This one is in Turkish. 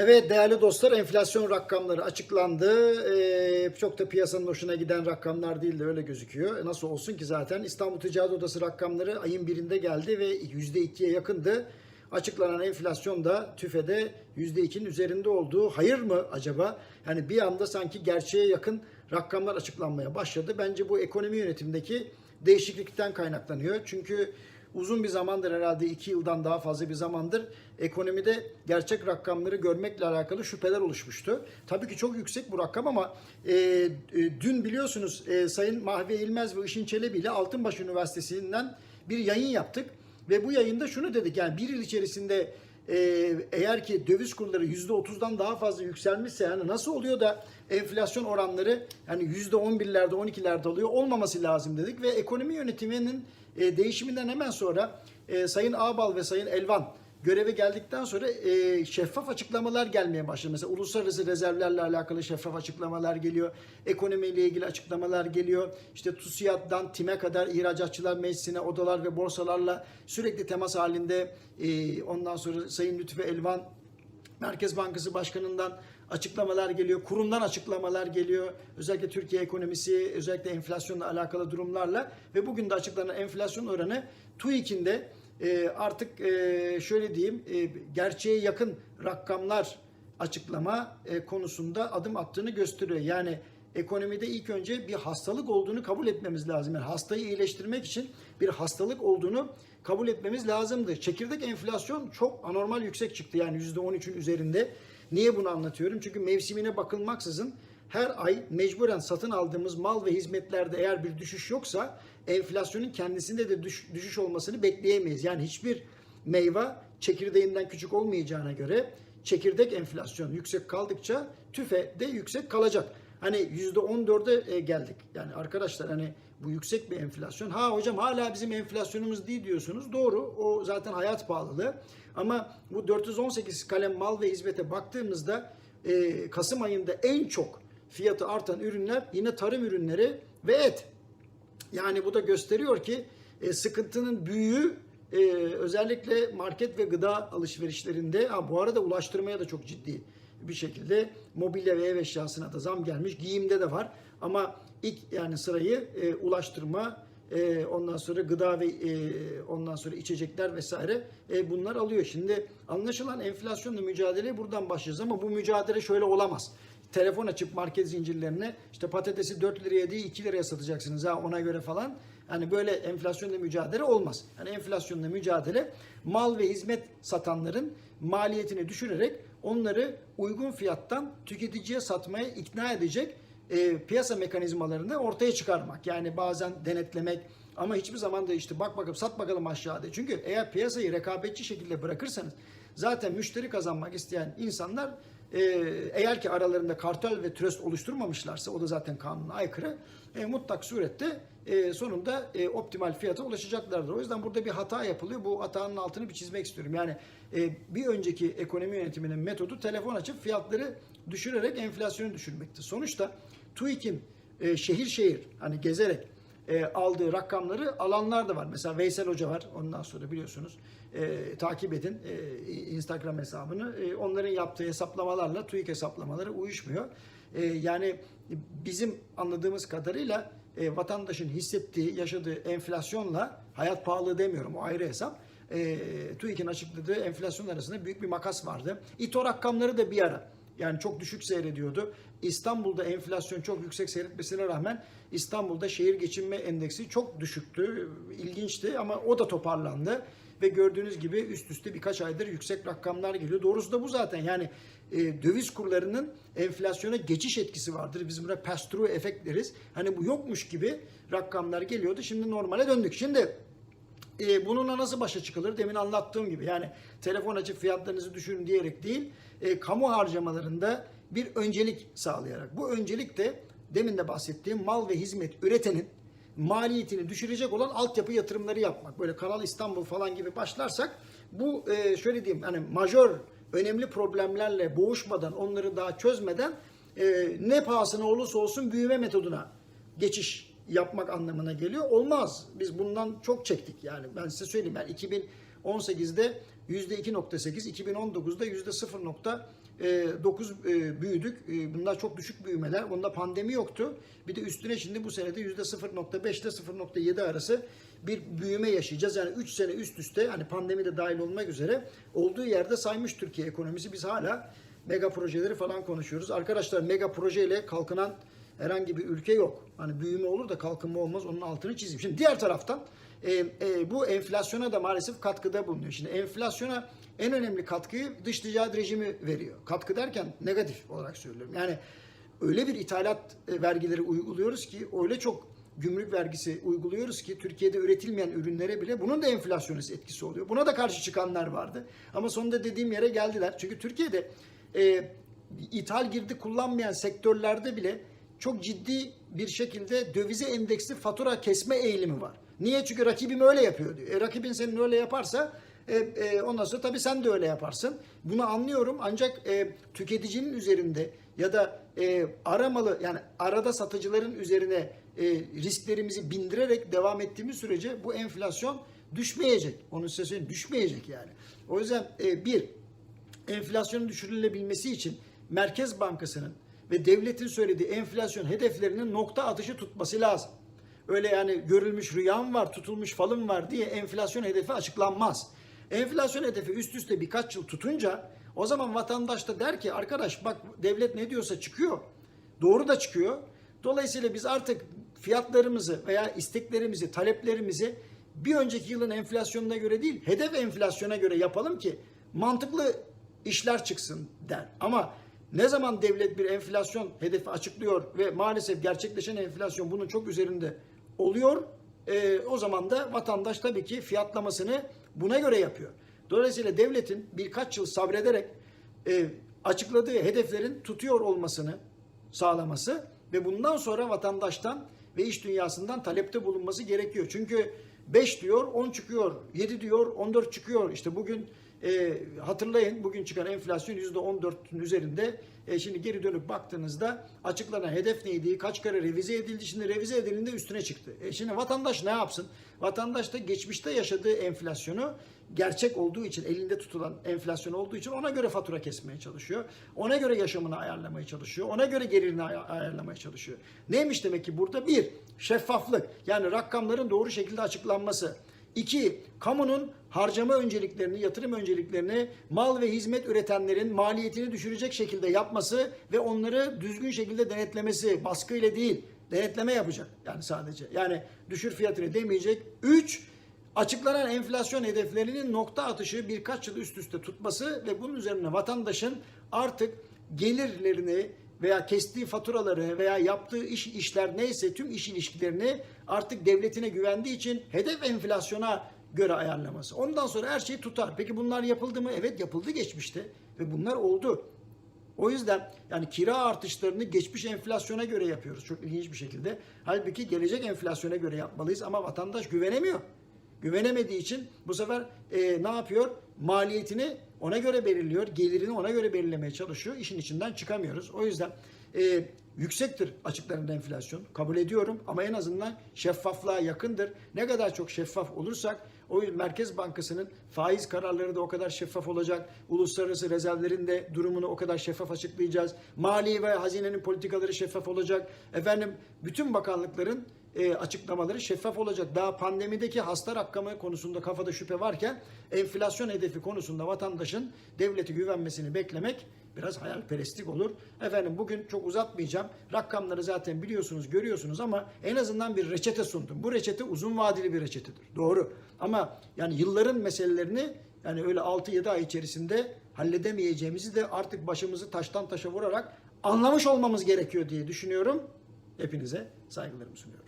Evet değerli dostlar enflasyon rakamları açıklandı. Ee, çok da piyasanın hoşuna giden rakamlar değil de öyle gözüküyor. E, Nasıl olsun ki zaten İstanbul Ticaret Odası rakamları ayın birinde geldi ve %2'ye yakındı. Açıklanan enflasyon da TÜFE'de %2'nin üzerinde olduğu. Hayır mı acaba? Yani bir anda sanki gerçeğe yakın rakamlar açıklanmaya başladı. Bence bu ekonomi yönetimindeki değişiklikten kaynaklanıyor. Çünkü uzun bir zamandır herhalde iki yıldan daha fazla bir zamandır ekonomide gerçek rakamları görmekle alakalı şüpheler oluşmuştu. Tabii ki çok yüksek bu rakam ama e, e, dün biliyorsunuz e, Sayın Mahve İlmez ve Işın Çelebi ile Altınbaş Üniversitesi'nden bir yayın yaptık. Ve bu yayında şunu dedik yani bir yıl içerisinde e, eğer ki döviz kurları %30'dan daha fazla yükselmişse yani nasıl oluyor da enflasyon oranları yani %11'lerde 12'lerde oluyor olmaması lazım dedik ve ekonomi yönetiminin e, değişiminden hemen sonra e, Sayın Ağbal ve Sayın Elvan göreve geldikten sonra e, şeffaf açıklamalar gelmeye başladı. Mesela uluslararası rezervlerle alakalı şeffaf açıklamalar geliyor. Ekonomiyle ilgili açıklamalar geliyor. İşte TÜSİAD'dan TİM'e kadar ihracatçılar meclisine, odalar ve borsalarla sürekli temas halinde. E, ondan sonra Sayın Lütfü Elvan Merkez Bankası Başkanı'ndan açıklamalar geliyor, kurumdan açıklamalar geliyor. Özellikle Türkiye ekonomisi, özellikle enflasyonla alakalı durumlarla ve bugün de açıklanan enflasyon oranı TÜİK'in de e, artık e, şöyle diyeyim e, gerçeğe yakın rakamlar açıklama e, konusunda adım attığını gösteriyor. Yani ekonomide ilk önce bir hastalık olduğunu kabul etmemiz lazım. Yani hastayı iyileştirmek için bir hastalık olduğunu kabul etmemiz lazımdı. Çekirdek enflasyon çok anormal yüksek çıktı. Yani %13'ün üzerinde. Niye bunu anlatıyorum? Çünkü mevsimine bakılmaksızın her ay mecburen satın aldığımız mal ve hizmetlerde eğer bir düşüş yoksa enflasyonun kendisinde de düş- düşüş olmasını bekleyemeyiz. Yani hiçbir meyve çekirdeğinden küçük olmayacağına göre çekirdek enflasyon yüksek kaldıkça tüfe de yüksek kalacak. Hani %14'e e, geldik. Yani arkadaşlar hani bu yüksek bir enflasyon. Ha hocam hala bizim enflasyonumuz değil diyorsunuz. Doğru. O zaten hayat pahalılığı. Ama bu 418 kalem mal ve hizmete baktığımızda e, Kasım ayında en çok fiyatı artan ürünler yine tarım ürünleri ve et. Yani bu da gösteriyor ki e, sıkıntının büyüğü e, özellikle market ve gıda alışverişlerinde. Ha, bu arada ulaştırmaya da çok ciddi bir şekilde mobilya ve ev eşyasına da zam gelmiş. Giyimde de var ama ilk yani sırayı e, ulaştırma, e, ondan sonra gıda ve e, ondan sonra içecekler vesaire e, bunlar alıyor. Şimdi anlaşılan enflasyonla mücadeleye buradan başlayacağız ama bu mücadele şöyle olamaz telefon açıp market zincirlerine işte patatesi 4 liraya değil 2 liraya satacaksınız ha ona göre falan. Hani böyle enflasyonla mücadele olmaz. Yani enflasyonla mücadele mal ve hizmet satanların maliyetini düşürerek onları uygun fiyattan tüketiciye satmaya ikna edecek e, piyasa mekanizmalarını ortaya çıkarmak. Yani bazen denetlemek ama hiçbir zaman da işte bak bakalım sat bakalım aşağıda. Çünkü eğer piyasayı rekabetçi şekilde bırakırsanız zaten müşteri kazanmak isteyen insanlar e, eğer ki aralarında kartel ve tröst oluşturmamışlarsa o da zaten kanuna aykırı e, mutlak surette e, sonunda e, optimal fiyata ulaşacaklardır. O yüzden burada bir hata yapılıyor. Bu hatanın altını bir çizmek istiyorum. Yani e, bir önceki ekonomi yönetiminin metodu telefon açıp fiyatları düşürerek enflasyonu düşürmekti. Sonuçta TÜİK'in e, şehir şehir hani gezerek e, aldığı rakamları alanlar da var. Mesela Veysel Hoca var. Ondan sonra biliyorsunuz e, takip edin e, Instagram hesabını. E, onların yaptığı hesaplamalarla TÜİK hesaplamaları uyuşmuyor. E, yani bizim anladığımız kadarıyla e, vatandaşın hissettiği, yaşadığı enflasyonla hayat pahalı demiyorum o ayrı hesap. E, TÜİK'in açıkladığı enflasyon arasında büyük bir makas vardı. İTO rakamları da bir ara yani çok düşük seyrediyordu. İstanbul'da enflasyon çok yüksek seyretmesine rağmen İstanbul'da şehir geçinme endeksi çok düşüktü. İlginçti ama o da toparlandı. Ve gördüğünüz gibi üst üste birkaç aydır yüksek rakamlar geliyor. Doğrusu da bu zaten. Yani e, döviz kurlarının enflasyona geçiş etkisi vardır. Biz buna pass through efekt deriz. Hani bu yokmuş gibi rakamlar geliyordu. Şimdi normale döndük. Şimdi e, bununla nasıl başa çıkılır? Demin anlattığım gibi yani telefon açıp fiyatlarınızı düşürün diyerek değil, e, kamu harcamalarında bir öncelik sağlayarak. Bu öncelik de demin de bahsettiğim mal ve hizmet üretenin maliyetini düşürecek olan altyapı yatırımları yapmak. Böyle Kanal İstanbul falan gibi başlarsak bu e, şöyle diyeyim hani majör önemli problemlerle boğuşmadan onları daha çözmeden e, ne pahasına olursa olsun büyüme metoduna geçiş yapmak anlamına geliyor. Olmaz. Biz bundan çok çektik yani. Ben size söyleyeyim. Yani 2018'de %2.8, 2019'da 9 büyüdük. E, bunlar çok düşük büyümeler. Bunda pandemi yoktu. Bir de üstüne şimdi bu senede %0.5 ile 0.7 arası bir büyüme yaşayacağız. Yani 3 sene üst üste hani pandemi de dahil olmak üzere olduğu yerde saymış Türkiye ekonomisi. Biz hala mega projeleri falan konuşuyoruz. Arkadaşlar mega projeyle kalkınan herhangi bir ülke yok. Hani büyüme olur da kalkınma olmaz. Onun altını çizeyim. Şimdi diğer taraftan e, e, bu enflasyona da maalesef katkıda bulunuyor. Şimdi enflasyona en önemli katkıyı dış ticaret rejimi veriyor. Katkı derken negatif olarak söylüyorum. Yani öyle bir ithalat e, vergileri uyguluyoruz ki öyle çok gümrük vergisi uyguluyoruz ki Türkiye'de üretilmeyen ürünlere bile bunun da enflasyonist etkisi oluyor. Buna da karşı çıkanlar vardı. Ama sonunda dediğim yere geldiler. Çünkü Türkiye'de e, ithal girdi kullanmayan sektörlerde bile çok ciddi bir şekilde dövize endeksli fatura kesme eğilimi var. Niye? Çünkü rakibim öyle yapıyor diyor. E, rakibin senin öyle yaparsa e, e, ondan sonra tabii sen de öyle yaparsın. Bunu anlıyorum ancak e, tüketicinin üzerinde ya da e, aramalı yani arada satıcıların üzerine e, risklerimizi bindirerek devam ettiğimiz sürece bu enflasyon düşmeyecek. Onu size söyleyeyim düşmeyecek yani. O yüzden e, bir enflasyonun düşürülebilmesi için Merkez Bankası'nın ve devletin söylediği enflasyon hedeflerinin nokta atışı tutması lazım. Öyle yani görülmüş rüyam var, tutulmuş falım var diye enflasyon hedefi açıklanmaz. Enflasyon hedefi üst üste birkaç yıl tutunca o zaman vatandaş da der ki arkadaş bak devlet ne diyorsa çıkıyor. Doğru da çıkıyor. Dolayısıyla biz artık fiyatlarımızı veya isteklerimizi, taleplerimizi bir önceki yılın enflasyonuna göre değil, hedef enflasyona göre yapalım ki mantıklı işler çıksın der. Ama ne zaman devlet bir enflasyon hedefi açıklıyor ve maalesef gerçekleşen enflasyon bunun çok üzerinde oluyor, e, o zaman da vatandaş tabii ki fiyatlamasını buna göre yapıyor. Dolayısıyla devletin birkaç yıl sabrederek e, açıkladığı hedeflerin tutuyor olmasını sağlaması ve bundan sonra vatandaştan ve iş dünyasından talepte bulunması gerekiyor. Çünkü 5 diyor, 10 çıkıyor, 7 diyor, 14 çıkıyor. İşte bugün e, hatırlayın bugün çıkan enflasyon %14'ün üzerinde. E, şimdi geri dönüp baktığınızda açıklanan hedef neydi, kaç kere revize edildi, şimdi revize edildiğinde üstüne çıktı. E, şimdi vatandaş ne yapsın? Vatandaş da geçmişte yaşadığı enflasyonu gerçek olduğu için, elinde tutulan enflasyon olduğu için ona göre fatura kesmeye çalışıyor. Ona göre yaşamını ayarlamaya çalışıyor. Ona göre gelirini ay- ayarlamaya çalışıyor. Neymiş demek ki burada? Bir, şeffaflık. Yani rakamların doğru şekilde açıklanması. İki, kamunun harcama önceliklerini, yatırım önceliklerini mal ve hizmet üretenlerin maliyetini düşürecek şekilde yapması ve onları düzgün şekilde denetlemesi, baskıyla değil, denetleme yapacak yani sadece. Yani düşür fiyatını demeyecek. Üç, açıklanan enflasyon hedeflerinin nokta atışı birkaç yıl üst üste tutması ve bunun üzerine vatandaşın artık gelirlerini veya kestiği faturaları veya yaptığı iş işler neyse tüm iş ilişkilerini artık devletine güvendiği için hedef enflasyona göre ayarlaması. Ondan sonra her şey tutar. Peki bunlar yapıldı mı? Evet yapıldı geçmişte ve bunlar oldu. O yüzden yani kira artışlarını geçmiş enflasyona göre yapıyoruz çok ilginç bir şekilde. Halbuki gelecek enflasyona göre yapmalıyız ama vatandaş güvenemiyor. Güvenemediği için bu sefer e, ne yapıyor? Maliyetini ona göre belirliyor, gelirini ona göre belirlemeye çalışıyor. İşin içinden çıkamıyoruz. O yüzden e, yüksektir açıklarında enflasyon. Kabul ediyorum ama en azından şeffaflığa yakındır. Ne kadar çok şeffaf olursak o Merkez Bankası'nın faiz kararları da o kadar şeffaf olacak. Uluslararası rezervlerin de durumunu o kadar şeffaf açıklayacağız. Mali ve hazinenin politikaları şeffaf olacak. Efendim bütün bakanlıkların e, açıklamaları şeffaf olacak. Daha pandemideki hasta rakamı konusunda kafada şüphe varken enflasyon hedefi konusunda vatandaşın devleti güvenmesini beklemek biraz hayalperestlik olur. Efendim bugün çok uzatmayacağım. Rakamları zaten biliyorsunuz, görüyorsunuz ama en azından bir reçete sundum. Bu reçete uzun vadeli bir reçetedir. Doğru. Ama yani yılların meselelerini yani öyle 6-7 ay içerisinde halledemeyeceğimizi de artık başımızı taştan taşa vurarak anlamış olmamız gerekiyor diye düşünüyorum. Hepinize saygılarımı sunuyorum.